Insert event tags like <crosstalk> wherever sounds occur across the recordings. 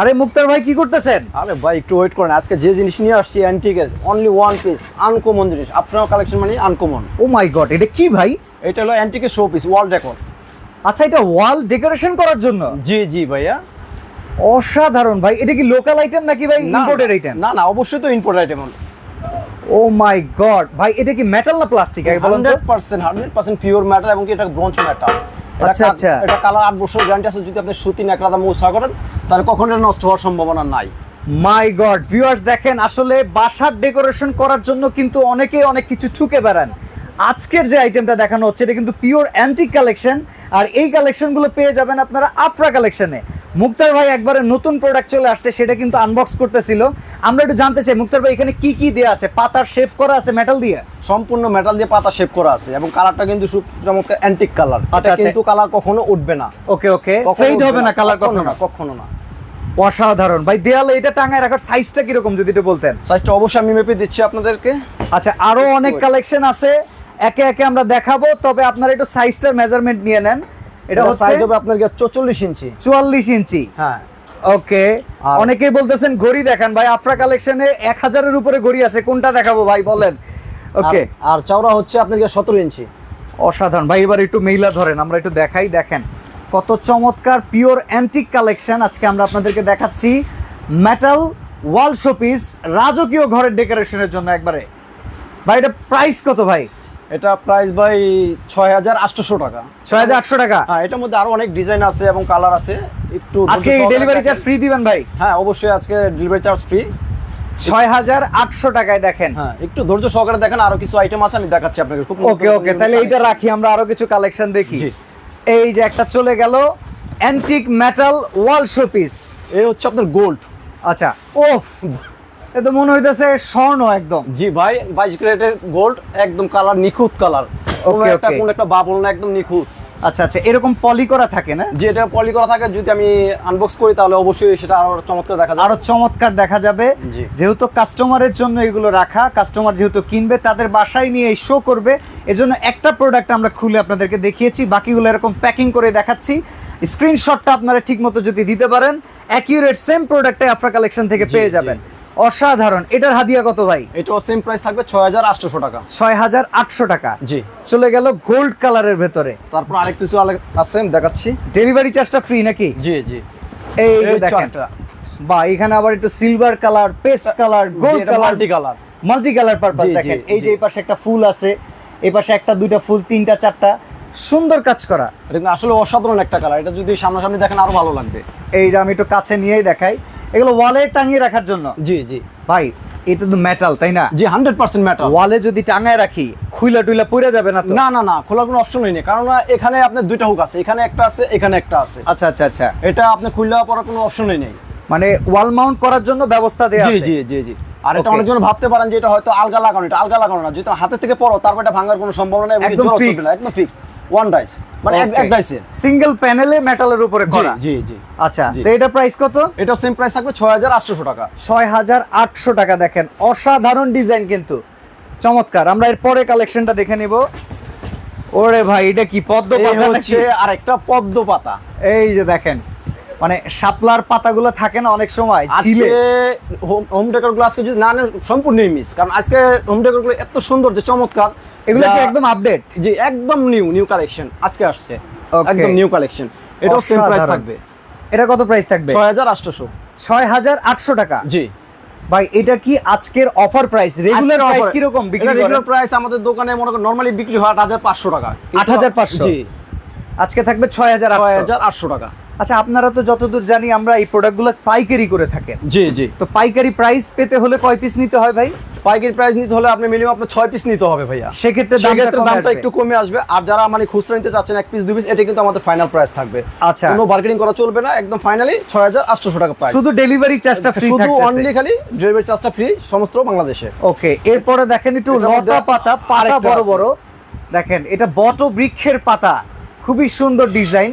আরে মুক্তার ভাই কি করতেছেন? আরে ভাই একটু ওয়েট করেন। আজকে যে জিনিস নিয়ে আসছি অ্যান্টিকের অনলি ওয়ান পিস আনকমন জিনিস। আপনার কালেকশন মানে আনকমন ও মাই গড এটা কি ভাই? এটা হলো অ্যান্টিকের শো পিস ওয়াল ডেকর আচ্ছা এটা ওয়াল ডেকোরেশন করার জন্য? জি জি ভাইয়া। অসাধারণ ভাই এটা কি লোকাল আইটেম নাকি ভাই ইম্পোর্টেড আইটেম না না অবশ্যই তো import item oh my god ভাই এটা কি মেটাল না প্লাস্টিক বলেন তো। Hundred percent hundred percent pure matter এবং কি এটা ব্রঞ্জ ম্যাটার আচ্ছা, আচ্ছা। এটা কালার আট বছর গ্যারান্টি আছে যদি আপনি সুতি নেকড়া মোছা করেন তাহলে কখনো নষ্ট হওয়ার সম্ভাবনা নাই। মাই গড ভিউয়ার্স দেখেন আসলে বাসার ডেকোরেশন করার জন্য কিন্তু অনেকেই অনেক কিছু ঠুকে বেড়ান। আজকের যে আইটেমটা দেখানো হচ্ছে এটা কিন্তু পিওর অ্যান্টিক কালেকশন আর এই কালেকশনগুলো পেয়ে যাবেন আপনারা আফরা কালেকশনে মুক্তার ভাই একবারে নতুন প্রোডাক্ট চলে আসছে সেটা কিন্তু আনবক্স করতেছিল। আমরা একটু জানতে চাই মুক্তার ভাই এখানে কি কি দেওয়া আছে? পাতার শেভ করা আছে মেটাল দিয়ে? সম্পূর্ণ মেটাল দিয়ে পাতা শেপ করা আছে এবং কালারটা কিন্তু চমৎকার অ্যান্টিক কালার আচ্ছা, আচ্ছা আচ্ছা। কিন্তু কালার কখনো উঠবে না। ওকে ওকে। ফেড হবে না কালার কখনো না কখনো না। অসাধারণ। ভাই দেয়ালে এটা টাঙায় রাখার সাইজটা কীরকম যদি একটু বলতেন? সাইজটা অবশ্যই আমি মেপে দিচ্ছি আপনাদেরকে। আচ্ছা আরও অনেক কালেকশন আছে। একে একে আমরা দেখাবো তবে আপনারা একটু সাইজটার মেজারমেন্ট নিয়ে নেন। এটা সাইজ হবে আপনার চল্লিশ ইঞ্চি। চুয়াল্লিশ ইঞ্চি। হ্যাঁ। ওকে। অনেকেই বলতেছেন ঘড়ি দেখান ভাই আফরা কালেকশনে এক হাজারের উপরে ঘড়ি আছে কোনটা দেখাবো ভাই বলেন। ওকে। আর- চওড়া হচ্ছে আপনার সতেরো ইঞ্চি। অসাধারণ। ভাই এবার একটু মেইলা ধরেন আমরা একটু দেখাই দেখেন। কত চমৎকার পিওর অ্যান্টিক কালেকশন আজকে আমরা আপনাদেরকে দেখাচ্ছি। মেটাল ওয়াল শোপিস রাজকীয় ঘরের ডেকোরেশনের জন্য একবারে। ভাই এটা প্রাইস কত ভাই? এটা প্রাইস ভাই ছয় হাজার আটশোশো টাকা। ছয় হাজার আটশো টাকা? হ্যাঁ এটার মধ্যে আরও অনেক ডিজাইন আছে এবং কালার আছে। একটু আজকে ডেলিভারি চার্জ ফ্রি দিবেন ভাই? হ্যাঁ অবশ্যই আজকে ডেলিভারি চার্জ ফ্রি ছয় হাজার আটশো টাকায় দেখেন। হ্যাঁ একটু ধৈর্য সহকারে দেখেন আরও কিছু আইটেম আছে আমি দেখাচ্ছি আপনাকে খুব ওকে ওকে তাহলে এইটা রাখি আমরা আরও কিছু কালেকশন দেখি। এই যে একটা চলে গেল অ্যান্টিক মেটাল ওয়াল শোপিস এই হচ্ছে আপনার গোল্ড আচ্ছা ওফ এ তো মনে হইতেছে স্বর্ণ একদম। জি ভাই বাইশ গ্রেডের গোল্ড একদম কালার নিখুঁত কালার Okay, একটা কোন একটা বাবল না একদম নিখুঁত। আচ্ছা আচ্ছা এরকম পলি করা থাকে না? যে এটা পলি করা থাকে যদি আমি আনবক্স করি তাহলে অবশ্যই সেটা আরও চমৎকার দেখা যায় আরও চমৎকার দেখা যাবে। যেহেতু কাস্টমারের জন্য এগুলো রাখা কাস্টমার যেহেতু কিনবে তাদের বাসায় নিয়ে শো করবে। এজন্য একটা প্রোডাক্ট আমরা খুলে আপনাদেরকে দেখিয়েছি বাকিগুলো এরকম প্যাকিং করে দেখাচ্ছি। স্ক্রিনশটটা আপনারা ঠিকমতো যদি দিতে পারেন অ্যাকিউরেট সেম প্রোডাক্টে আফরা কালেকশন থেকে পেয়ে যাবেন। অসাধারণ। এটার হাদিয়া কত ভাই? এটাও সেম প্রাইস থাকবে ছয় হাজার আটশোশো টাকা। ছয় হাজার আটশো টাকা। জি। চলে গেল গোল্ড কালারের ভেতরে। তারপর আরেক কিছু আছে দেখাচ্ছি। ডেলিভারি চার্জটা ফ্রি নাকি? জি জি। এই দেখেন। বা এখানে আবার একটু silver colour paste colour gold colour multi colour multi colour purpose দেখেন। এই যে এই পাশে একটা ফুল আছে এই পাশে একটা দুইটা ফুল তিনটা চারটা। সুন্দর কাজ করা। এটা আসলে অসাধারণ একটা কালার এটা যদি সামনাসামনি দেখেন আরও ভালো লাগবে। এই যে আমি একটু কাছে নিয়েই দেখাই। এগুলো ওয়ালে টাঙিয়ে রাখার জন্য। জি জি। ভাই এটা তো মেটাল তাই না? জি হান্ড্রেড পার্সেন্ট ম্যাটার ওয়ালে যদি টাঙায় রাখি খুইলা টুইলা পড়ে যাবে না না না না খোলার কোনো অপশনই নেই কারণ এখানে আপনার দুইটা হুক আছে এখানে একটা আছে এখানে একটা আছে। আচ্ছা আচ্ছা আচ্ছা। এটা আপনি খুললে পড়ার কোনো অপশনই নেই মানে ওয়াল মাউন্ট করার জন্য ব্যবস্থা দেয়া জি আছে? জি জি জি। আর এটা. অনেকজন ভাবতে পারেন যে এটা হয়তো আলগা লাগানো এটা আলগা লাগানো না। যদি হাতে থেকে পড়ো তারপর এটা ভাঙার কোনো সম্ভাবনা নেই এবং একদম। না, একদম ফিক্স ওয়ান ডাইস মানে এক- ডাইসের সিঙ্গেল প্যানেলে মেটালের উপরে করা। জি জি। আচ্ছা তো এটা প্রাইস কত? এটা সেম প্রাইস থাকবে ছয় হাজার আটশোশো টাকা। ছয় হাজার আটশো টাকা দেখেন। অসাধারণ ডিজাইন কিন্তু। চমৎকার। আমরা এর পরে কালেকশনটা দেখে নিব। ওরে ভাই এটা কি পদ্ম পাতা হচ্ছে আর একটা পদ্ম পাতা। এই যে দেখেন। মানে শাপলার পাতাগুলো থাকে না অনেক সময় ঝিলে। আজকে হোম ডেকোরগুলো আজকে যদি না নেন সম্পূর্ণই মিস কারণ আজকে হোম ডেকোরগুলো এত সুন্দর যে চমৎকার। এগুলো কি একদম আপডেট জি একদম নিউ নিউ কালেকশন আজকে আসছে। একদম নিউ কালেকশন এটাও সেম প্রাইস থাকবে। এটা কত প্রাইস থাকবে? ছয় হাজার আটশোশো ছয় হাজার আটশো টাকা। জি। ভাই এটা কি আজকের offer price regular price offer- কীরকম বিক্রি এটা করেন? রেগুলার প্রাইস আমাদের দোকানে মনে করেন নরমালি বিক্রি হয় আট হাজার পাঁচশো টাকা। কিন্তু- 8,500 জি। আজকে থাকবে ছয় হাজার ছয় হাজার আটশো টাকা। আচ্ছা আপনারা তো যতদূর জানি আমরা এই প্রোডাক্টগুলো পাইকারি করে থাকেন। জি জি। তো পাইকারি প্রাইস পেতে হলে কয় পিস নিতে হয় ভাই? পাইকারি প্রাইস নিতে হলে আপনি মিনিমাম আপনার ছয় পিস নিতে হবে ভাইয়া। সেক্ষেত্রে দামটা সেক্ষেত্রে দামটা। একটু কমে আসবে। আর যারা মানে খুচরা নিতে চাচ্ছেন এক পিস দুই পিস এটা কিন্তু আমাদের ফাইনাল প্রাইস থাকবে। আচ্ছা। কোনো বার্গেনিং করা চলবে না। একদম ফাইনালি ছয় হাজার আটশোশো টাকা প্রাইস শুধু ডেলিভারি চার্জটা ফ্রি শুধু অনলি খালি ডেলিভারি চার্জটা ফ্রি সমস্ত বাংলাদেশে। ওকে এরপরে দেখেন একটু লতা পাতা পাতা বড় বড়। দেখেন এটা বট বৃক্ষের পাতা। খুবই সুন্দর ডিজাইন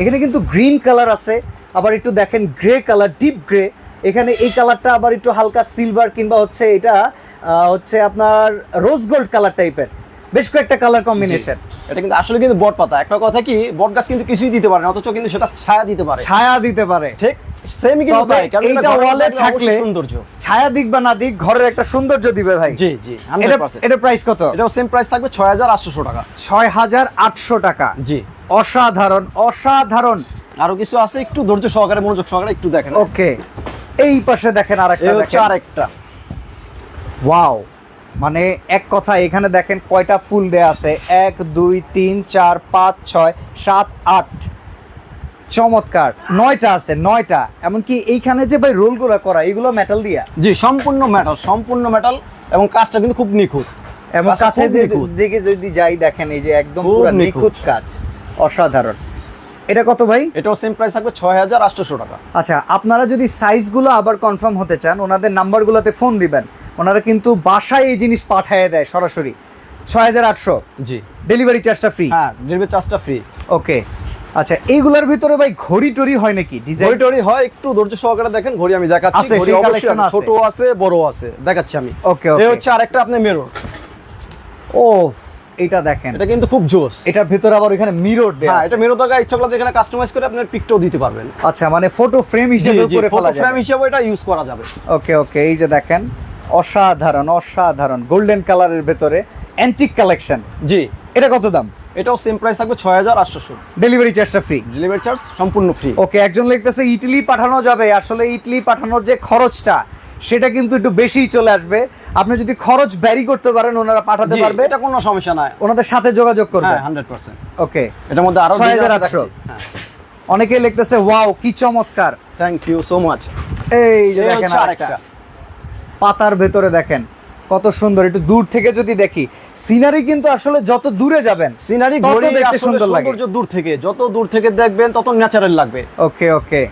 এখানে কিন্তু গ্রিন কালার আছে, আবার একটু দেখেন গ্রে কালার, ডিপ গ্রে। এখানে এই কালারটা আবার একটু হালকা সিলভার কিংবা হচ্ছে এটা হচ্ছে আপনার রোজ গোল্ড কালার টাইপের। বেশ কয়েকটা কালার কম্বিনেশন এটা কিন্তু আসলে কিন্তু বট পাতা। একটা কথা কি বট গাছ কিন্তু কিছুই দিতে পারে না অথচ কিন্তু সেটা ছায়া দিতে পারে। ছায়া দিতে পারে। ঠিক? সেমই কিন্তু তাই কারণ এটা ওয়ালে থাকলে সৌন্দর্য। ছায়া দিক বা না দিক ঘরের একটা সৌন্দর্য দিবে ভাই। জি জি এটা 100% এটা প্রাইস কত? এটাও সেম প্রাইস থাকবে 6800 টাকা। ছয় হাজার আটশো টাকা। জি। অসাধারণ অসাধারণ। আরও কিছু আছে? একটু ধৈর্য সহকারে মনোযোগ সহকারে একটু দেখেন। ওকে এই পাশে দেখেন আরেকটা দেখেন। আরেকটা। ওয়াও মানে এক কথা এখানে দেখেন কয়টা ফুল দেয়া আছে। এক দুই তিন চার পাঁচ ছয় সাত আট। চমৎকার। নয়টা আছে নয়টা। এমনকি এইখানে যে ভাই রোলগুলো করা এগুলো মেটাল দিয়া। জি সম্পূর্ণ মেটাল সম্পূর্ণ মেটাল এবং কাজটা কিন্তু খুব নিখুঁত। এবং কাছে। দিকে যদি যাই দেখেন এই যে একদম পুরো নিখুঁত। কাজ। অসাধারণ। এটা কত ভাই? এটাও সেম প্রাইস থাকবে 6800 টাকা। আচ্ছা আপনারা যদি সাইজগুলো আবার কনফার্ম হতে চান ওনাদের নাম্বারগুলোতে ফোন দিবেন। ওনারা কিন্তু বাসায় এই জিনিস পাঠিয়ে দেয় সরাসরি। ছয় হাজার আটশো। জি। ডেলিভারি চার্জটা ফ্রি হ্যাঁ ডেলিভারি চার্জটা ফ্রি ওকে আচ্ছা এইগুলোর ভিতরে ভাই ঘড়ি টড়ি হয় নাকি? ঘড়ি টড়ি হয় একটু ধৈর্য সহকারে দেখেন ঘড়ি আমি দেখাচ্ছি ঘড়ি আছে। ছোট আছে বড় আছে দেখাচ্ছি আমি। ওকে এই ওকে হচ্ছে আরেকটা আপনি মেরর ও এটা দেখেন। এটা কিন্তু খুব জোস। এটার ভিতরে আবার ওখানে মিরর দেয়া হ্যাঁ এটা মেরো থাকা ইচ্ছা করলে এখানে কাস্টমাইজ করে আপনার পিকটাও দিতে পারবেন। আচ্ছা মানে ফটো ফ্রেম হিসেবে করে ফটো ফ্রেম হিসেবে এটা ইউজ করা যাবে। ওকে ওকে এই যে দেখেন অসাধারণ অসাধারণ। গোল্ডেন কালারের ভেতরে অ্যান্টিক কালেকশন জি। এটা কত দাম? এটাও সেম প্রাইস থাকবে ছয় হাজার আটশোশো ডেলিভারি চার্জটা ফ্রি ডেলিভারি চার্জ সম্পূর্ণ ফ্রি ওকে একজন লিখতেছে ইটলি পাঠানো যাবে। আসলে ইটলি পাঠানোর যে খরচটা সেটা কিন্তু একটু বেশিই চলে আসবে। আপনি যদি খরচ ব্যারি করতে পারেন ওনারা পাঠাতে পারবে। এটা কোনো সমস্যা নাই। ওনাদের সাথে যোগাযোগ করবে। হ্যাঁ হান্ড্রেড পার্সেন্ট ওকে এটার মধ্যে আরও 6800 অনেকেই লিখতেছে ওয়াও কি চমৎকার! থ্যাংক ইউ সো মাচ এই যে দেখেন আরেকটা। পাতার ভেতরে দেখেন। কত সুন্দর একটু দূর থেকে যদি দেখি। সিনারি কিন্তু আসলে যত দূরে যাবেন সিনারি ঘুরে দেখতে সুন্দর লাগে। দূর থেকে যত দূর থেকে দেখবেন তত ন্যাচারাল লাগবে। ওকে ওকে।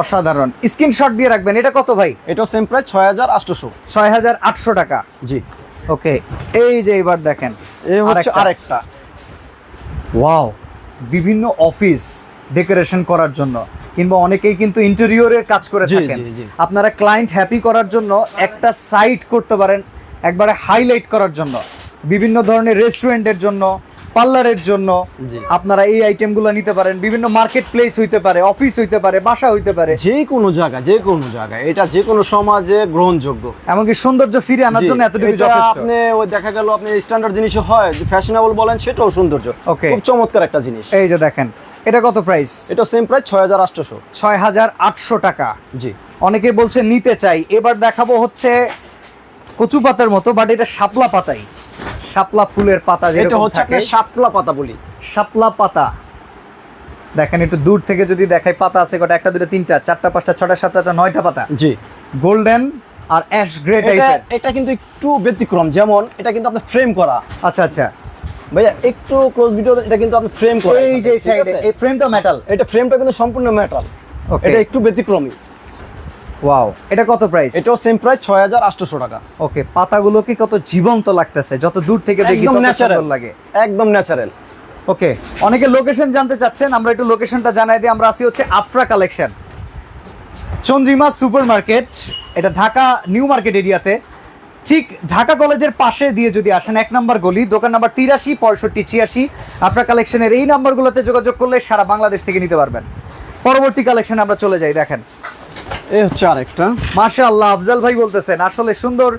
অসাধারণ। স্ক্রিনশট দিয়ে রাখবেন এটা কত ভাই? এটা সেম প্রাইস ছয় হাজার আটশোশো ছয় হাজার আটশো টাকা। জি। ওকে এই যে এবার দেখেন এই হচ্ছে। আরেকটা। ওয়াও বিভিন্ন অফিস ডেকোরেশন করার জন্য। কিংবা অনেকেই কিন্তু ইন্টেরিয়রের কাজ করে থাকেন। আপনারা ক্লায়েন্ট হ্যাপি করার জন্য একটা সাইট করতে পারেন একবারে হাইলাইট করার জন্য। বিভিন্ন ধরনের রেস্টুরেন্টের জন্য পার্লারের জন্য। আপনারা এই আইটেমগুলো নিতে পারেন। বিভিন্ন মার্কেট প্লেস হইতে পারে অফিস হইতে পারে বাসা হইতে পারে। যে কোনো জায়গা যে কোনো জায়গায়। এটা যে কোনো সমাজে গ্রহণযোগ্য। এমনকি সৌন্দর্য ফিরে আনার জন্য এতটুকু যথেষ্ট। আপনি ওই দেখা গেল আপনি স্ট্যান্ডার্ড জিনিস হয় ফ্যাশনেবল বলেন সেটাও সৌন্দর্য। Okay. খুব চমৎকার একটা জিনিস। এই যে দেখেন এটা কত প্রাইস এটা সেম প্রাইস ছয় হাজার আটশোশো। ছয় হাজার আটশো টাকা। জি। অনেকে বলছে নিতে চাই। এবার দেখাবো হচ্ছে কচু পাতার মতো বাট এটা শাপলা পাতাই। শাপলা ফুলের পাতা এটা হচ্ছে শাপলা পাতা বলি। শাপলা পাতা। দেখেন একটু দূর থেকে যদি দেখাই পাতা আছে কটা? একটা দুটো তিনটা চারটা পাঁচটা ছটা সাতটা আটটা, নয়টা পাতা। জি। গোল্ডেন আর অ্যাশ গ্রে টাইপের এটা কিন্তু একটু ব্যতিক্রম। যেমন এটা কিন্তু আপনার ফ্রেম করা। আচ্ছা আচ্ছা। ভাইয়া একটু ক্লোজ ভিডিও এটা কিন্তু আপনি ফ্রেম করা এই যে সাইডে এই ফ্রেমটা মেটাল এটা ফ্রেমটা কিন্তু সম্পূর্ণ মেটাল এটা একটু ব্যতিক্রমী। ওয়াও এটা কত প্রাইস এটাও সেম প্রাইস ছয় হাজার আটশোশো টাকা। ওকে পাতাগুলো কি কত জীবন্ত লাগতেছে? যত দূর থেকে দেখি তত ন্যাচারাল সুন্দর লাগে। একদম ন্যাচারাল ওকে অনেকে লোকেশন জানতে চাচ্ছেন আমরা একটু লোকেশনটা জানাই দিই। আমরা আছি হচ্ছে Afra collection Chandrima super market এটা ঢাকা নিউ মার্কেট এরিয়াতে। ঠিক ঢাকা কলেজের পাশে দিয়ে যদি আসেন এক নাম্বার গলি দোকান নাম্বার তিরাশি পঁয়ষট্টি ছিয়াশি। আপনার কালেকশনের এই নাম্বারগুলোতে যোগাযোগ করলে সারা বাংলাদেশ থেকে নিতে পারবেন। পরবর্তী কালেকশন আমরা চলে যাই দেখেন। এ হচ্ছে আরেকটা। মাশা আল্লাহ আফজাল ভাই বলতেছেন আসলে সুন্দর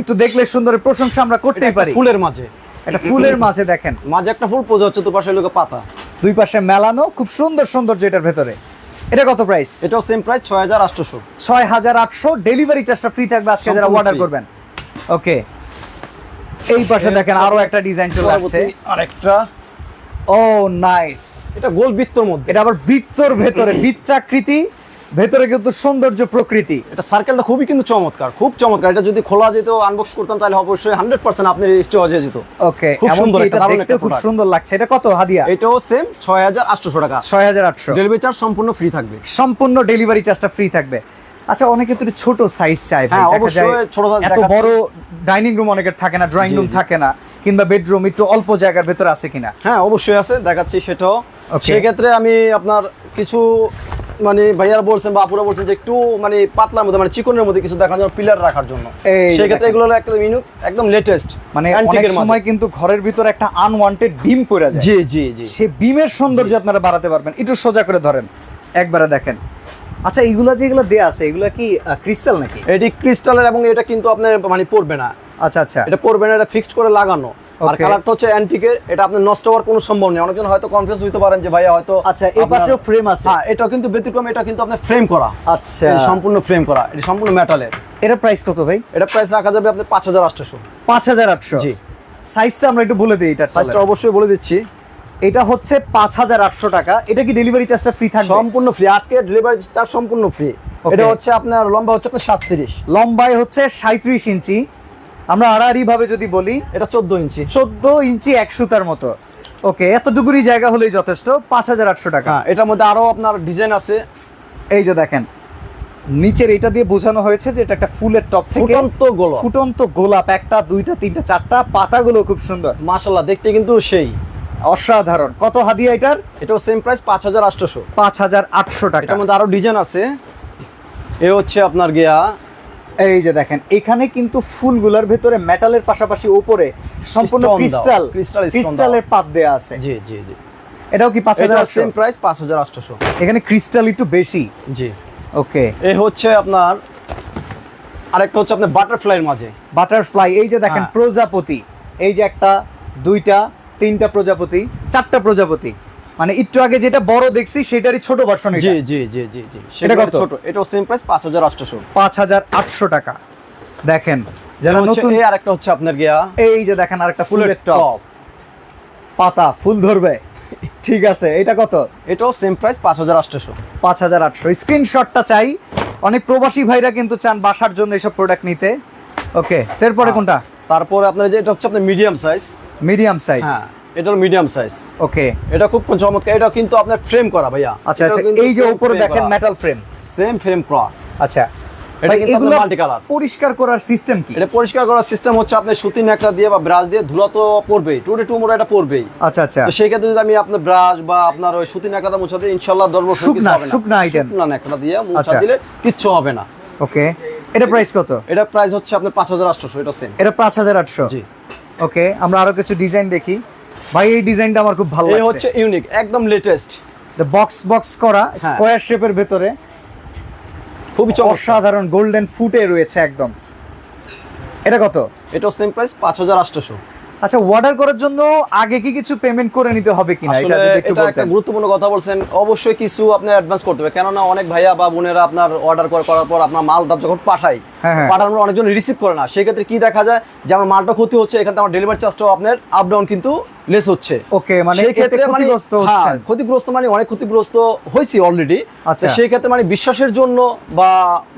একটু দেখলে সুন্দরের প্রশংসা আমরা করতেই পারি। ফুলের মাঝে। এটা ফুলের মাঝে দেখেন। মাঝে একটা ফুল পোজা হচ্ছে তো পাশে লোকে পাতা। দুই পাশে মেলানো খুব সুন্দর সৌন্দর্য এটার ভেতরে। এটা কত প্রাইস এটাও সেম প্রাইস ছয় হাজার আটশোশো ছয় হাজার আটশো ডেলিভারি চার্জটা ফ্রি থাকবে আজকে যারা অর্ডার করবেন। ওকে। এই পাশে দেখেন আরও একটা ডিজাইন চলে আসছে। আরেকটা। ও নাইস এটা গোল বৃত্তর মধ্যে। এটা আবার বৃত্তর ভেতরে বৃত্তাকৃতি ভেতরে কিন্তু সৌন্দর্য প্রকৃতি। এটা সার্কেলটা খুবই কিন্তু চমৎকার খুব চমৎকার। এটা যদি খোলা যেত আনবক্স করতাম তাহলে অবশ্যই হান্ড্রেড পার্সেন্ট আপনার চয়েস হয়ে যেত। ওকে খুব সুন্দর এটা দেখতে খুব সুন্দর লাগছে। এটা কত হাদিয়া? এটাও সেম ছয় হাজার আটশোশো টাকা। ছয় হাজার আটশো। ডেলিভারি চার্জ সম্পূর্ণ ফ্রি থাকবে। সম্পূর্ণ ডেলিভারি চার্জটা ফ্রি থাকবে। আচ্ছা অনেকে তো ছোট সাইজ চায় ভাই, হ্যাঁ, অবশ্যই ছোট size এত বড় ডাইনিং রুম অনেকের থাকে না ড্রয়িং রুম থাকে না কিংবা বেডরুম একটু অল্প জায়গার ভেতরে আছে কিনা। হ্যাঁ অবশ্যই আছে দেখাচ্ছি সেটাও। সেক্ষেত্রে আমি আপনার কিছু মানে ভাইয়ারা বলছেন বা আপুরা বলছেন যে একটু মানে পাতলার মধ্যে মানে চিকনের মধ্যে কিছু দেখার জন্য পিলার রাখার জন্য। সেই ক্ষেত্রে এগুলো হলো একদম ইউনিক একদম লেটেস্ট মানে অনেক সময় কিন্তু ঘরের ভিতরে একটা আনওয়ান্টেড বিম পড়ে যায়। জি জি জি। সেই বিমের সৌন্দর্য আপনারা বাড়াতে পারবেন। একটু সোজা করে ধরেন। একবারে দেখেন। আচ্ছা এইগুলো যেগুলো দেয়া আছে এগুলো কি ক্রিস্টাল নাকি? এটি ক্রিস্টালের এবং এটা কিন্তু আপনার মানে পড়বে না। আচ্ছা আচ্ছা। এটা পড়বে না এটা ফিক্সড করে লাগানো। আর কালারটা হচ্ছে অ্যান্টিকের এটা আপনি নষ্ট হওয়ার কোনো সম্ভব নেই। অনেকজন হয়তো কনফিউজ হতে পারেন যে ভাইয়া হয়তো আচ্ছা এই পাশেও ফ্রেম আছে। হ্যাঁ এটা কিন্তু ব্যতিক্রম এটা কিন্তু আপনার ফ্রেম করা। আচ্ছা। সম্পূর্ণ ফ্রেম করা এটা সম্পূর্ণ মেটালের এটা প্রাইস কত ভাই? এটা প্রাইস রাখা যাবে আপনার পাঁচ হাজার আটশোশো পাঁচ হাজার আটশো। জি। সাইজটা আমরা একটু বলে দিই সাইজটা সাইজটা অবশ্যই বলে দিচ্ছি। এটা হচ্ছে পাঁচ হাজার আটশো টাকা। এটা কি ডেলিভারি চার্জটা ফ্রি থাকবে? সম্পূর্ণ ফ্রি আজকে ডেলিভারি চার্জ সম্পূর্ণ ফ্রি এটা হচ্ছে আপনার লম্বা হচ্ছে আপনার সাতত্রিশ। লম্বায় হচ্ছে সাঁত্রিশ ইঞ্চি। আমরা আড়াআড়ি ভাবে যদি বলি এটা চোদ্দ ইঞ্চি। চোদ্দ ইঞ্চি এক সুতার মতো। ওকে এতটুকুরই জায়গা হলেই যথেষ্ট পাঁচ হাজার আটশো টাকা। হ্যাঁ এটার মধ্যে আরও আপনার ডিজাইন আছে। এই যে দেখেন নিচের এটা দিয়ে বোঝানো হয়েছে যে এটা একটা ফুলের টপ ফুটন্ত গোলাপ। ফুটন্ত গোলাপ একটা দুইটা তিনটা চারটা পাতাগুলো খুব সুন্দর। মাশাল্লাহ দেখতে কিন্তু সেই। অসাধারণ। কত হাদিয়া এটার? এটাও সেম প্রাইস পাঁচ হাজার আটশোশো পাঁচ হাজার আটশো টাকা। এটার মধ্যে আরও ডিজাইন আছে। এ হচ্ছে আপনার গিয়া। এই যে দেখেন এখানে কিন্তু ফুলগুলোর ভেতরে মেটালের পাশাপাশি উপরে সম্পূর্ণ ক্রিস্টাল ক্রিস্টালের পাত দেয়া আছে। জি জি জি। এটাও কি পাঁচ হাজার সেম প্রাইস পাঁচ হাজার আটশোশো এখানে ক্রিস্টাল একটু বেশি। জি। ওকে এ হচ্ছে আপনার আরেকটা হচ্ছে আপনার বাটারফ্লাইয়ের মাঝে। বাটারফ্লাই এই যে দেখেন হ্যাঁ। প্রজাপতি। এই যে একটা দুইটা তিনটা প্রজাপতি চারটা প্রজাপতি। মানে একটু আগে যেটা বড় দেখছি সেটারই ছোট ভার্সন জি জি জি জি জি। সেটা কত? ছোট। এটাও সেম প্রাইস পাঁচ হাজার আটশোশো পাঁচ হাজার আটশো টাকা। দেখেন যারা নতুন এই আরেকটা হচ্ছে আপনার গিয়া এই যে দেখেন আরেকটা ফুলের টপ পাতা ফুল ধরবে। ঠিক আছে এটা কত? এটাও সেম প্রাইস পাঁচ হাজার আটশোশো পাঁচ হাজার আটশো। স্ক্রিনশটটা চাই। অনেক প্রবাসী ভাইরা কিন্তু চান বাসার জন্য এসব প্রোডাক্ট নিতে। ওকে এরপরে হ্যাঁ। কোনটা? তারপরে আপনার যে এটা হচ্ছে আপনার মিডিয়াম সাইজ মিডিয়াম সাইজ হ্যাঁ এটা মিডিয়াম সাইজ ওকে। এটা খুব চমৎকার এটা কিন্তু আপনার ফ্রেম করা ভাইয়া। আচ্ছা আচ্ছা এই যে উপরে দেখেন মেটাল ফ্রেম সেম ফ্রেম করা। আচ্ছা এটা কিন্তু multi color। পরিষ্কার করার সিস্টেম কি? এটা পরিষ্কার করার সিস্টেম হচ্ছে আপনার সুতি ন্যাকড়া দিয়ে বা ব্রাশ দিয়ে ধুলা তো পড়বেই টু ডে টু মোড়া এটা পড়বেই আচ্ছা আচ্ছা। তো সেই ক্ষেত্রে যদি আমি আপনার ব্রাশ বা আপনার ওই সুতি ন্যাকড়া মুছা দিয়ে বছর কিছু শুকনা, না। শুকনা item। শুকনা ন্যাকড়া দিয়ে মুছা আচ্ছা। দিলে কিচ্ছু হবে না। ওকে। এটা প্রাইস কত? এটা প্রাইস হচ্ছে আপনার পাঁচ হাজার আটশোশো এটা সেম এটা পাঁচ হাজার আটশো? জি। ওকে আমরা আরও কিছু ডিজাইন দেখি। ভাই এই ডিজাইনটা আমার খুব ভালো এই লাগছে। হচ্ছে ইউনিক একদম লেটেস্ট বক্স বক্স করা। স্কোয়ার শেপের ভেতরে। খুবই অসাধারণ গোল্ডেন ফুটে রয়েছে একদম। এটা কত? এটা সেম প্রাইস পাঁচ হাজার আটশোশো আচ্ছা অর্ডার করার জন্য আগে কি কিছু পেমেন্ট করে নিতে হবে কিনা? এটা যদি একটু গুরুত্বপূর্ণ কথা বলছেন। অবশ্যই কিছু আপনি অ্যাডভান্স করতে হবে। কেননা অনেক ভাইয়া বা বোনেরা আপনার অর্ডার করার পর আপনার মালটা যখন পাঠাই হ্যাঁ, হ্যাঁ। পাঠানোর অনেকজন রিসিভ করে না। সেই ক্ষেত্রে কি দেখা যায় যে আমার মালটা ক্ষতি হচ্ছে এখানে আমার ডেলিভারি চার্জটাও আপনার আপ ডাউন কিন্তু লেস হচ্ছে। ওকে মানে সেই ক্ষেত্রে মানে ক্ষতিগ্রস্ত হ্যাঁ, ক্ষতিগ্রস্ত মানে অনেক ক্ষতিগ্রস্ত হয়েছি অলরেডি আচ্ছা। সেই ক্ষেত্রে মানে বিশ্বাসের জন্য বা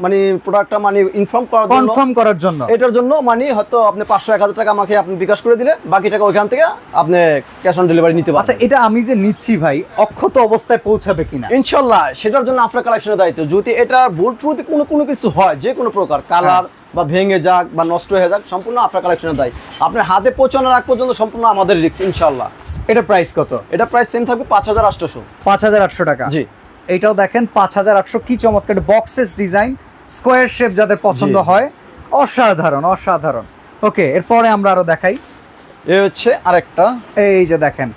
মানে প্রোডাক্টটা মানে ইনফর্ম করার জন্য কনফার্ম করার জন্য। এটার জন্য মানে হয়তো আপনি পাঁচশো এক হাজার টাকা আমাকে আপনি বিকাশ করে দিলে বাকি টাকা ওইখান থেকে আপনি ক্যাশ অন ডেলিভারি নিতে পারবেন। আচ্ছা এটা আমি যে নিচ্ছি ভাই অক্ষত অবস্থায় পৌঁছাবে কিনা? ইনশাল্লাহ সেটার জন্য আপনার কালেকশনের দায়িত্ব। যদি এটা ভুল ত্রুটি কোনো কোনো কিছু হয় যে কোনো প্রকার কালার বা ভেঙে যাক বা নষ্ট হয়ে যাক সম্পূর্ণ আপনার কালেকশনের দেয়। আপনার হাতে পৌঁছানোর আগ পর্যন্ত সম্পূর্ণ আমাদের রিক্স ইনশাল্লাহ এটা প্রাইস কত? এটা প্রাইস সেম থাকবে পাঁচ হাজার আটশোশো পাঁচ হাজার আটশো টাকা। জি। এইটাও দেখেন পাঁচ হাজার আটশো কি চমৎকার বক্সেস ডিজাইন স্কোয়ার শেপ যাদের পছন্দ হয় অসাধারণ অসাধারণ। ওকে এরপরে আমরা আরও দেখাই। এ হচ্ছে আরেকটা। এই যে দেখেন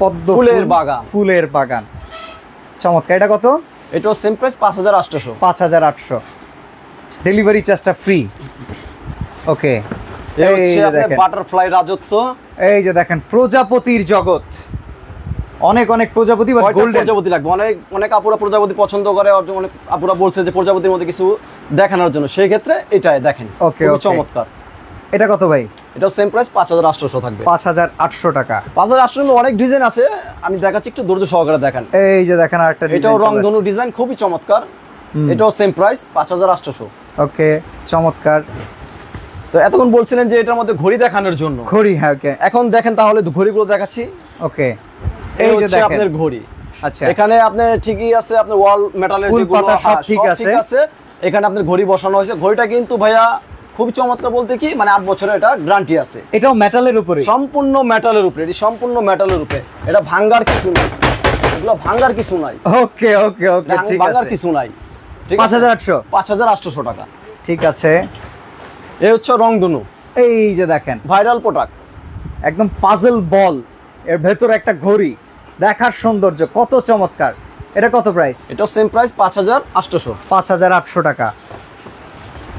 পদ্ম ফুলের বাগান। ফুলের বাগান। চমৎকার এটা কত? এটাও সেম প্রাইস পাঁচ হাজার আটশোশো পাঁচ হাজার আটশো। ডেলিভারি চার্জটা ফ্রি ওকে বাটারফ্লাই রাজত্ব। এই যে দেখেন প্রজাপতির জগৎ। অনেক অনেক প্রজাপতি বা গোল্ডেন প্রজাপতি লাগবে? অনেক অনেক আপুরা প্রজাপতি পছন্দ করে অনেক আপুরা বলছে যে প্রজাপতির মধ্যে কিছু দেখানোর জন্য। সেই ক্ষেত্রে এটাই দেখেন। Okay. চমৎকার। এটা কত ভাই? এটা সেম প্রাইস পাঁচ হাজার আটশোশো থাকবে। পাঁচ হাজার আটশো টাকা। পাঁচ হাজার আটশো অনেক ডিজাইন আছে। আমি দেখাচ্ছি একটু ধৈর্য সহকারে দেখেন। এই যে দেখেন আরেকটা এটাও রংধনু ডিজাইন খুবই চমৎকার। এটাও সেম প্রাইস পাঁচ হাজার আটশোশো ওকে চমৎকার। তো এতক্ষণ বলছিলেন যে এটার মধ্যে ঘড়ি দেখানোর জন্য। ঘড়ি হ্যাঁ ওকে। এখন দেখেন তাহলে ঘড়িগুলো দেখাচ্ছি। ওকে এই হচ্ছে আপনার ঘড়ি। আচ্ছা। এখানে আপনার ঠিকই আছে আপনার ওয়াল মেটালের যেগুলো সব হ্যাঁ, ঠিক আছে। এখানে আপনার ঘড়ি বসানো হয়েছে। ঘড়িটা কিন্তু ভাইয়া খুবই চমৎকার বলতে কি মানে আট বছরের এটা গ্যারান্টি আছে। এটাও মেটালের উপরে। সম্পূর্ণ মেটালের উপরে এটি সম্পূর্ণ মেটালের উপরে। এটা ভাঙ্গার কিছু নাই। এগুলো ভাঙার কিছু নাই। ওকে ওকে ওকে ঠিক ভাঙার আছে। কিছু নাই। পাঁচ হাজার আটশো। পাঁচ হাজার আটশোশো টাকা। ঠিক আছে। এ হচ্ছে রংধনু। এই যে দেখেন। ভাইরাল প্রোডাক্ট একদম পাজল বল এর ভেতরে একটা ঘড়ি। দেখার সৌন্দর্য কত চমৎকার। এটা কত প্রাইস এটা সেম প্রাইস পাঁচ হাজার আটশোশো। পাঁচ হাজার আটশো টাকা।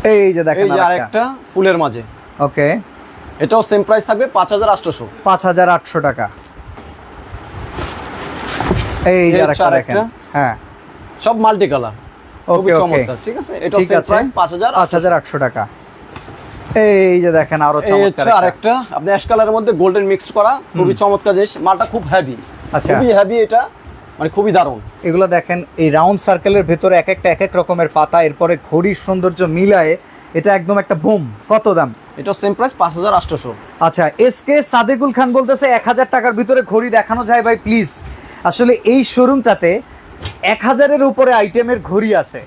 এই যে দেখেন এই যে আরেকটা। ফুলের মাঝে। ওকে। এটাও সেম প্রাইস থাকবে পাঁচ হাজার আটশোশো। পাঁচ হাজার আটশো টাকা। এই যে এই আরেকটা আরেকটা। হ্যাঁ। সব মাল্টি কালার খুবই চমৎকার ঠিক আছে? এটা আছে। প্রাইস পাঁচ হাজার পাঁচ হাজার আটশো টাকা। এই যে দেখেন আরও চমৎকার। আরেকটা। আপনি অ্যাশ কালারের মধ্যে গোল্ডেন মিক্স করা খুবই চমৎকার জিনিস। মালটা খুব হেভি আচ্ছা। খুবই হেভি এটা মানে খুবই দারুণ। এগুলো দেখেন এই রাউন্ড সার্কেলের ভেতরে এক একটা এক এক রকমের পাতা এরপরে ঘড়ির সৌন্দর্য মিলায়ে এটা একদম একটা বুম কত দাম? এটা সেম প্রাইস পাঁচ হাজার আটশোশো আচ্ছা এস কে সাদেকুল খান বলতেছে এক হাজার টাকার ভিতরে ঘড়ি দেখানো যায় ভাই প্লিজ আসলে এই শোরুমটাতে এক হাজারের উপরে আইটেমের ঘড়ি আছে।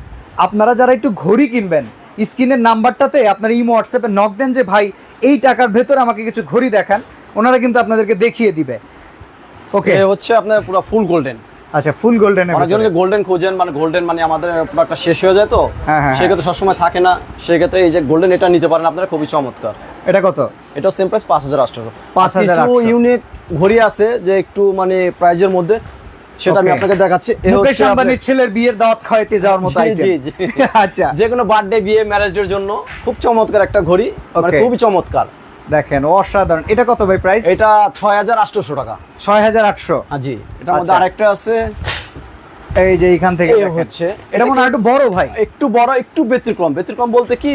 আপনারা যারা একটু ঘড়ি কিনবেন স্ক্রিনের নাম্বারটাতে আপনারা ইমো হোয়াটসঅ্যাপে নক দেন যে ভাই এই টাকার ভেতরে আমাকে কিছু ঘড়ি দেখান। ওনারা কিন্তু আপনাদেরকে দেখিয়ে দিবে। ওকে হচ্ছে আপনার পুরো ফুল গোল্ডেন আচ্ছা ফুল গোল্ডেনের অনেকজনকে গোল্ডেন খোঁজেন মানে গোল্ডেন মানে আমাদের প্রোডাক্টটা শেষ হয়ে যায় তো। হ্যাঁ, হ্যাঁ, সেক্ষেত্রে সবসময় থাকে না। সেক্ষেত্রে এই যে গোল্ডেন এটা নিতে পারেন আপনারা খুবই চমৎকার। এটা কত? এটা সেম প্রাইস পাঁচ হাজার আটশোশো 5,800 কিছু ইউনিক ঘড়ি আছে যে একটু মানে প্রাইজের মধ্যে। সেটা আমি আপনাকে দেখাচ্ছি। মুকেশ হচ্ছে আম্বানির ছেলের বিয়ের দাওয়াত খাওয়াইতে যাওয়ার মতো আইটেম জি, জি। <laughs> আচ্ছা। যে কোনো বার্থডে বিয়ে ম্যারেজের জন্য খুব চমৎকার একটা ঘড়ি মানে খুবই চমৎকার। দেখেন অসাধারণ। এটা কত ভাই প্রাইস এটা ছয় হাজার আটশোশো টাকা। ছয় হাজার আটশো? হ্যাঁ জি। এটার মধ্যে আচ্ছা। আরেকটা আছে। এই যে এইখান থেকে হচ্ছে। এটা মনে হয় একটু বড় ভাই। একটু বড় একটু ব্যতিক্রম। ব্যতিক্রম বলতে কি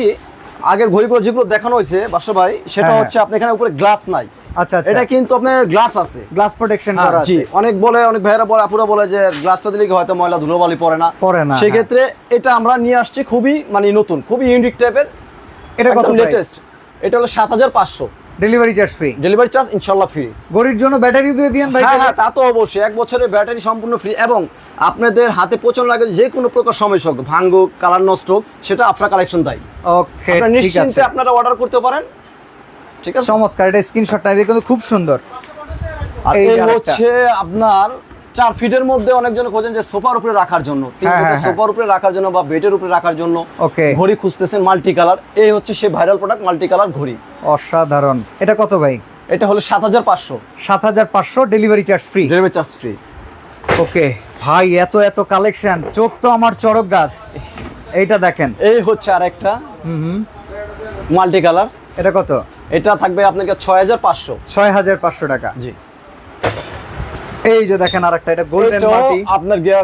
আগের ঘড়িগুলো যেগুলো দেখানো হয়েছে বাসা ভাই সেটা হ্যাঁ, হচ্ছে আপনি এখানে উপরে গ্লাস নাই। আচ্ছা আচ্ছা। এটা কিন্তু আপনার গ্লাস আছে। গ্লাস প্রোটেকশন হ্যাঁ, করা আছে। অনেক বলে অনেক ভাইয়েরা বলে আপুরা বলে যে গ্লাসটা দিলে কি হয়তো ময়লা ধুলোবালি পড়ে না? পড়ে না, সেক্ষেত্রে এটা আমরা নিয়ে আসছি খুবই মানে নতুন খুবই ইউনিক টাইপের এটা কত লেটেস্ট এটা হলো সাত হাজার পাঁচশো। Delivery charge free delivery charge ইনশাল্লাহ ফ্রি গড়ির জন্য ব্যাটারি দিয়ে দিয়েন ভাই হ্যাঁ হ্যাঁ তা তো অবশ্যই। এক বছরের ব্যাটারি সম্পূর্ণ ফ্রি এবং আপনাদের হাতে পচন লাগে যে কোনো প্রকার সমস্যা হোক ভাঙ্গুক কালার নষ্ট হোক সেটা আপনার কালেকশন দেয়। ওকে নিশ্চিন্তে আপনারা অর্ডার করতে পারেন। ঠিক আছে? চমৎকার এটা স্ক্রিনশট না কিন্তু খুব সুন্দর। আর এই আরেকটা। হচ্ছে আপনার চার ফিটের মধ্যে অনেকজন খোঁজেন যে সোফার উপরে রাখার জন্য হ্যাঁ, হ্যাঁ, হ্যাঁ। সোফার উপরে রাখার জন্য বা বেডের উপরে রাখার জন্য ঘড়ি খুঁজতেছেন মাল্টি কালার এই হচ্ছে সেই ভাইরাল প্রোডাক্ট মাল্টি কালার ঘড়ি। অসাধারণ। এটা কত ভাই? এটা হলো সাত হাজার পাঁচশো। সাত হাজার পাঁচশো delivery charge free delivery charge free okay. ভাই এত এত কালেকশন চোখ তো আমার চড়ক গাছ। এইটা দেখেন। এই হচ্ছে আর একটা হুম হুম। মাল্টি কালার এটা কত? এটা থাকবে আপনাকে ছয় হাজার পাঁচশো। ছয় হাজার পাঁচশো টাকা। জি। এই যে দেখেন আরেকটা এটা গোল্ডেন মাটি আপনার গিয়া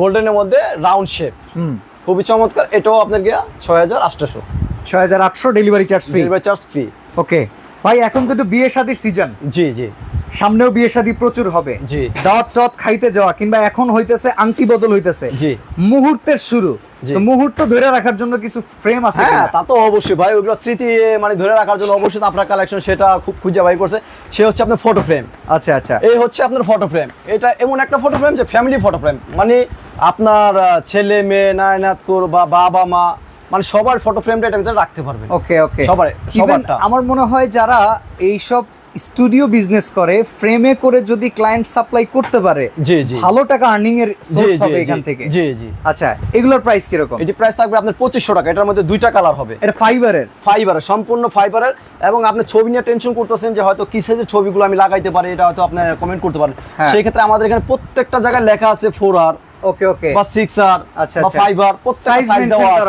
গোল্ডেনের মধ্যে রাউন্ড শেপ হুম। খুবই চমৎকার। এটাও আপনার গিয়া ছয় হাজার আটশোশো। ছয় হাজার আটশো delivery charge free delivery charge free okay ভাই এখন কিন্তু বিয়ে শাদির সিজন জি জি। সামনেও বিয়ে শাদী প্রচুর হবে। জি। দাওয়াত টাওয়াত খাইতে যাওয়া কিংবা এখন হইতেছে আংটি বদল হইতেছে। জি। মুহূর্তের শুরু। মুহূর্ত ধরে রাখার জন্য কিছু ফ্রেম আছে হ্যাঁ তা তো অবশ্যই ভাই ওগুলো স্মৃতি মানে ধরে রাখার জন্য অবশ্যই আপনার কালেকশন সেটা খুব খুঁজে বাইর করছে। সে হচ্ছে আপনার ফটো ফ্রেম আচ্ছা আচ্ছা। এই হচ্ছে আপনার ফটো ফ্রেম এটা এমন একটা ফটো ফ্রেম যে ফ্যামিলি ফটো ফ্রেম মানে আপনার ছেলে মেয়ে নায়নাতকুর বা বাবা মা মানে সবার ফটো ফ্রেমটা এটার ভিতরে রাখতে পারবেন। ওকে ওকে। সবার- সবারটা। আমার মনে হয় যারা এইসব স্টুডিও বিজনেস করে ফ্রেমে করে যদি ক্লায়েন্ট সাপ্লাই করতে পারে জি জি। ভালো টাকা আর্নিং এর সোর্স হবে এখান থেকে। জি জি। আচ্ছা এগুলোর প্রাইস কীরকম? এটি প্রাইস থাকবে আপনার পঁচিশশো টাকা এটার মধ্যে দুইটা কালার হবে। এটা ফাইবারের ফাইবারের সম্পূর্ণ ফাইবারের এবং আপনি ছবি নিয়ে টেনশন করতেছেন যে হয়তো কি সাইজের ছবিগুলো আমি লাগাইতে পারি এটা হয়তো আপনি কমেন্ট করতে পারেন। হ্যাঁ। সেই ক্ষেত্রে আমাদের এখানে প্রত্যেকটা জায়গায় লেখা আছে ফোর আর ওকে ওকে বা সিক্স আর আচ্ছা, বা আচ্ছা।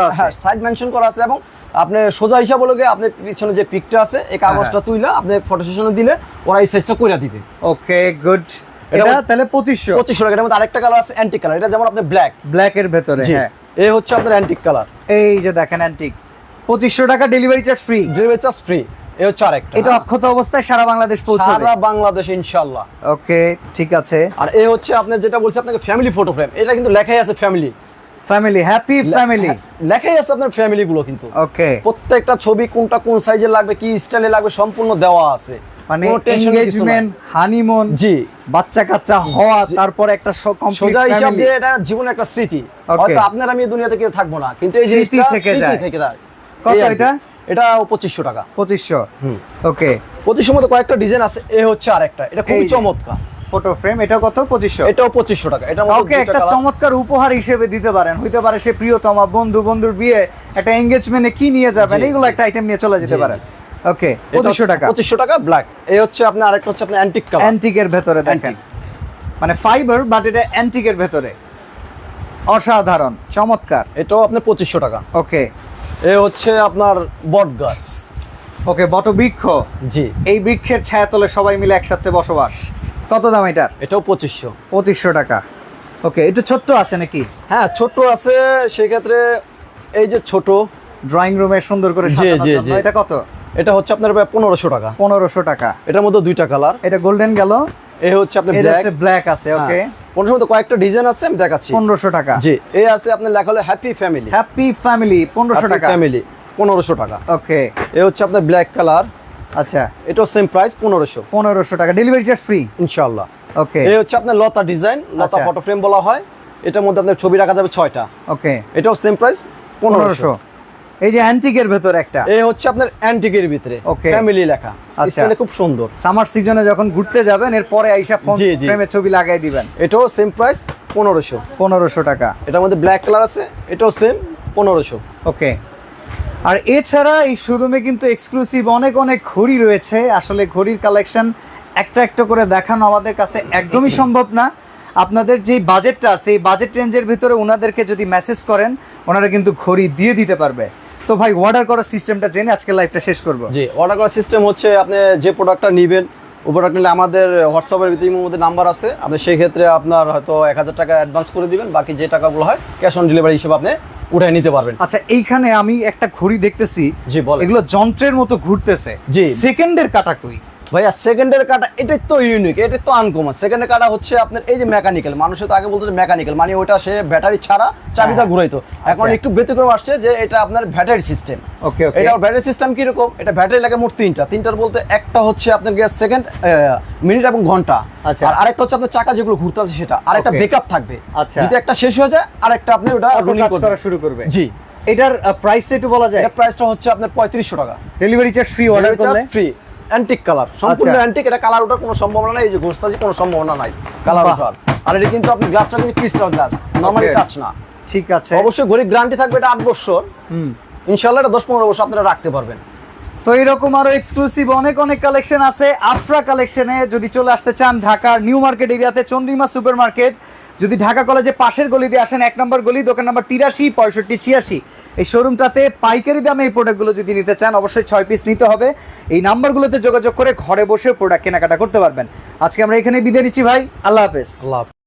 আছে। হ্যাঁ সাইজ মেনশন করা আছে এবং আপনি সোজা হিসাব হলো আপনি পিছনে যে পিকটা আছে এই হ্যাঁ, কাগজটা তুইলা আপনি ফটো সেশনে দিলে ওরা এই সাইজটা করে দিবে। ওকে গুড এটা তাহলে পঁচিশশো। পঁচিশশো টাকা। এটার মধ্যে আরেকটা কালার আছে অ্যান্টিক কালার এটা যেমন আপনি ব্ল্যাক ব্ল্যাক এর ভেতরে হ্যাঁ। এই হচ্ছে আপনার অ্যান্টিক কালার এই যে দেখেন অ্যান্টিক পঁচিশশো টাকা delivery charge free delivery charge free এই হচ্ছে আরেকটা। এটা অক্ষত অবস্থায় সারা বাংলাদেশ পৌঁছাবে। সারা বাংলাদেশ ইনশাল্লাহ ওকে ঠিক আছে। আর এই হচ্ছে আপনার যেটা বলছি আপনাকে ফ্যামিলি ফটো ফ্রেম এটা কিন্তু লেখাই আছে ফ্যামিলি ফ্যামিলি হ্যাপি ফ্যামিলি লেখাই আছে আপনার ফ্যামিলি গুলো কিন্তু। ওকে প্রত্যেকটা ছবি কোনটা কোন সাইজের লাগবে কি স্টাইলে লাগবে সম্পূর্ণ দেওয়া আছে। মানে। এনগেজমেন্ট হানিমুন জি। বাচ্চা কাচ্চা হওয়া তারপর একটা কমপ্লিট সোজা হিসাব ফ্যামিলি দিয়ে এটা জীবনের একটা স্মৃতি। হয়তো আপনার আমি দুনিয়াতে কেউ থাকব না কিন্তু এই জিনিসটা থেকে স্মৃতি থেকে যায়। কত। এটা? এটা পঁচিশশো টাকা। পঁচিশশো। হুম। ওকে পঁচিশশোর মধ্যে কয়েকটা ডিজাইন আছে এ হচ্ছে আরেকটা। এটা খুবই চমৎকার। ফটো ফ্রেম এটা কত? পঁচিশশো? এটাও টাকা এটা একটা চমৎকার উপহার হিসেবে দিতে পারেন হইতে পারে সে প্রিয়তমা বন্ধু বন্ধুর বিয়ে একটা এঙ্গেজমেন্টে কি নিয়ে যাবেন এইগুলো একটা আইটেম নিয়ে চলে যেতে পারেন। ওকে টাকা। টাকা ব্ল্যাক এই হচ্ছে আপনার আরেকটা হচ্ছে আপনার অ্যান্টিক কালার অ্যান্টিকের ভেতরে দেখেন। মানে ফাইবার বাট এটা অ্যান্টিকের ভেতরে। অসাধারণ চমৎকার। এটাও আপনার পঁচিশশো টাকা। ওকে এ হচ্ছে আপনার বট গাছ। ওকে বটবৃক্ষ। জি। এই বৃক্ষের ছায়াতলে সবাই মিলে একসাথে বসবাস। কত দাম এটার? এটাও পঁচিশশো। পঁচিশশো টাকা। ওকে একটু ছোট্ট আছে নাকি? হ্যাঁ ছোট আছে সেক্ষেত্রে এই যে ছোট। ড্রয়িং রুমে সুন্দর করে। এটা কত? এটা হচ্ছে আপনার পনেরোশো টাকা। পনেরোশো টাকা। এটার মধ্যে দুইটা কালার। এটা গোল্ডেন গেল। এ হচ্ছে আপনার ব্ল্যাক ব্ল্যাক আছে ওকে পনেরোশোর মধ্যে কয়েকটা ডিজাইন আছে আমি দেখাচ্ছি। পনেরোশো টাকা। জি এ আছে আপনার লেখা হলো হ্যাপি ফ্যামিলি হ্যাপি ফ্যামিলি পনেরোশো টাকা। ফ্যামিলি পনেরোশো টাকা। ওকে এ হচ্ছে আপনার ব্ল্যাক কালার আচ্ছা এটাও সেম প্রাইস পনেরোশো। পনেরোশো টাকা। ডেলিভারি চার্জ ফ্রি ইনশাল্লাহ ওকে এই হচ্ছে আপনার লতা ডিজাইন লতা আচ্ছা। ফটো ফ্রেম বলা হয়। এটার মধ্যে আপনার ছবি রাখা যাবে ছয়টা। ওকে এটাও সেম প্রাইস পনেরোশো। এই যে অ্যান্টিকের ভেতর একটা? এই হচ্ছে আপনার অ্যান্টিকের ভিতরে Okay. ফ্যামিলি লেখা। আচ্ছা। খুব সুন্দর। সামার সিজনে যখন ঘুরতে যাবেন এরপরে আইসা ফোন। ফ্রেমে ছবি লাগাই দিবেন। এটাও সেম প্রাইস পনেরোশো। পনেরোশো টাকা। এটার মধ্যে ব্ল্যাক কালার আছে এটাও সেম পনেরোশো। ওকে আর এছাড়া এই শোরুমে কিন্তু এক্সক্লুসিভ অনেক অনেক ঘড়ি রয়েছে। আসলে ঘড়ির কালেকশন একটা একটা করে দেখানো আমাদের কাছে একদমই সম্ভব না। আপনাদের যে বাজেটটা আছে, এই বাজেট রেঞ্জের ভিতরে ওনাদেরকে যদি মেসেজ করেন, ওনারা কিন্তু ঘড়ি দিয়ে দিতে পারবে। তো ভাই অর্ডার করার সিস্টেমটা জেনে আজকে লাইভটা শেষ করব। জি অর্ডার করার সিস্টেম হচ্ছে আপনি যে প্রোডাক্টটা নেবেন, ওই প্রোডাক্ট নিলে আমাদের হোয়াটসঅ্যাপের ভিতরে মধ্যে নাম্বার আছে। আপনি সেই ক্ষেত্রে আপনার হয়তো এক হাজার টাকা অ্যাডভান্স করে দিবেন, বাকি যে টাকাগুলো হয় ক্যাশ অন ডেলিভারি হিসেবে আপনি উঠাই নিতে পারবেন। আচ্ছা এইখানে আমি একটা ঘড়ি দেখতেছি। যে বল এগুলো যন্ত্রের মতো ঘুরতেছে। জি। সেকেন্ডের কাটা কই ভাইয়া সেকেন্ডের কাটা এটাই তো ইউনিক এটাই তো আনকমন সেকেন্ডের কাটা হচ্ছে আপনার এই যে মেকানিক্যাল মানুষের তো আগে বলতো মেকানিক্যাল মানে ওটা সে ব্যাটারি ছাড়া চাবিটা হ্যাঁ। ঘুরাইতো। এখন আচ্ছা। একটু ব্যতিক্রম আসছে যে এটা আপনার ব্যাটারি সিস্টেম ওকে এটা ব্যাটারি সিস্টেম কীরকম? এটা ব্যাটারি লাগে মোট তিনটা। তিনটার বলতে একটা হচ্ছে আপনার গ্যাস সেকেন্ড মিনিট এবং ঘণ্টা। আচ্ছা। আর আরেকটা হচ্ছে আপনার চাকা যেগুলো ঘুরতে আছে সেটা। আরেকটা Okay. ব্যাকআপ থাকবে। আচ্ছা। যদি একটা শেষ হয়ে যায় আরেকটা আপনি ওটা রুলিং করা শুরু করবে। জি। এটার প্রাইসটা একটু বলা যায়? এটা প্রাইসটা হচ্ছে আপনার পঁয়ত্রিশশো টাকা। ডেলিভারি চার্জ ফ্রি অর্ডার করলে? ফ্রি অ্যান্টিক কালার সম্পূর্ণ আচ্ছা। অ্যান্টিক এটা কালার ওঠার কোনো সম্ভাবনা নাই এই যে ঘোষতাছি কোনো সম্ভাবনা নাই কালার। ওঠার। আর এটা কিন্তু আপনি গ্লাসটা কিন্তু ক্রিস্টাল গ্লাস নরমালি. কাচ না। ঠিক আছে। অবশ্যই ঘড়ি গ্যারান্টি থাকবে এটা আট বছর। হুম। ইনশাল্লাহ এটা দশ পনেরো বছর আপনারা রাখতে পারবেন। তো এরকম আরও এক্সক্লুসিভ অনেক অনেক কালেকশন আছে। আফ্রা কালেকশনে যদি চলে আসতে চান ঢাকার নিউ মার্কেট এরিয়াতে চন্দ্রিমা সুপার মার্কেট যদি ঢাকা কলেজে পাশের গলি দিয়ে আসেন এক নম্বর গলি দোকান নাম্বার তিরাশি পঁয়ষট্টি ছিয়াশি এই শোরুমটাতে পাইকারি দামে এই প্রোডাক্টগুলো যদি নিতে চান, অবশ্যই ছয় পিস নিতে হবে। এই নাম্বারগুলোতে যোগাযোগ করে ঘরে বসে প্রোডাক্ট কেনাকাটা করতে পারবেন। আজকে আমরা এখানে বিদায় নিচ্ছি ভাই। আল্লাহ হাফেজ। আল্লাহ।